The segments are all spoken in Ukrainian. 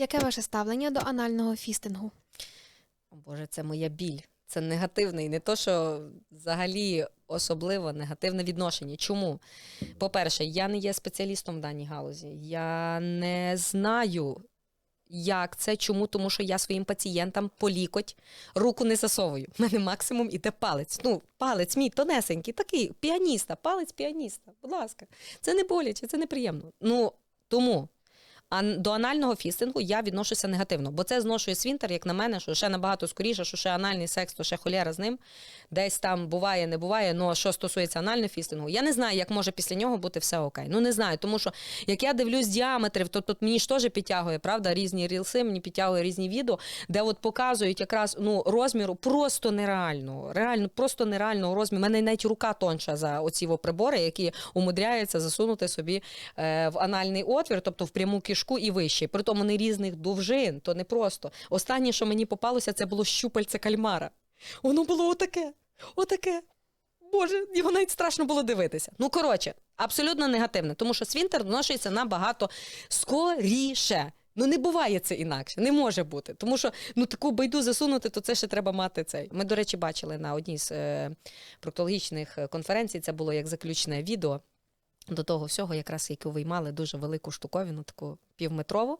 Яке ваше ставлення до анального фістингу? О Боже, це моя біль. Це негативний, не то, що взагалі особливо негативне відношення. Чому? По-перше, я не є спеціалістом в даній галузі. Я не знаю, як це, чому, тому що я своїм пацієнтам по лікоть руку не засовую. У мене максимум іде палець. Ну, палець мій тонесенький, такий піаніста, палець піаніста. Будь ласка, це не боляче, це неприємно. Ну тому. А до анального фістингу я відношуся негативно, бо це зношує свінтер, як на мене, що ще набагато скоріше, що ще анальний секс, то ще холєра з ним. Десь там буває, не буває. Ну а що стосується анального фістингу, я не знаю, як може після нього бути все окей. Ну не знаю, тому що як я дивлюсь діаметрів, то тут мені ж теж підтягує, правда, різні рілси, мені підтягує різні відео, де от показують якраз ну розміру просто нереального, реально просто нереального розміру. У мене навіть рука тонша за оці прибори, які умудряються засунути собі е, в анальний отвір, тобто в пряму кишку і вище. Притом вони різних довжин, то не просто. Останнє, що мені попалося, це було щупальце кальмара. Воно було отаке, отаке. Боже, його навіть страшно було дивитися. Ну, коротше, абсолютно негативне, тому що свінтер зношується набагато скоріше. Ну, не буває це інакше, не може бути. Тому що ну таку байду засунути, то це ще треба мати цей. Ми, до речі, бачили на одній з е, проктологічних е, конференцій, це було як заключне відео. До того всього, якраз яку виймали дуже велику штуковину, таку півметрову,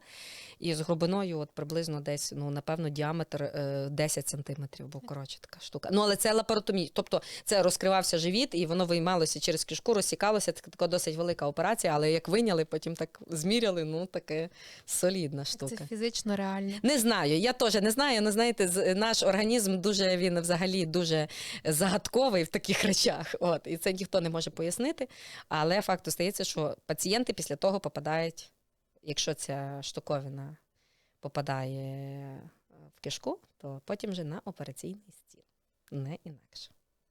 і з глибиною от приблизно десь, ну, напевно, діаметр е, 10 сантиметрів, бо коротше така штука. Ну, але це лапаротомія. Тобто це розкривався живіт, і воно виймалося через кишку, розсікалося. Це така досить велика операція, але як вийняли, потім так зміряли, ну таке солідна штука. Це фізично реально. Не знаю, я теж не знаю. Ну знаєте, наш організм дуже він взагалі дуже загадковий в таких речах. От і це ніхто не може пояснити. Але факт остається, що пацієнти після того попадають, якщо ця штуковина попадає в кишку, то потім вже на операційний стіл. Не інакше.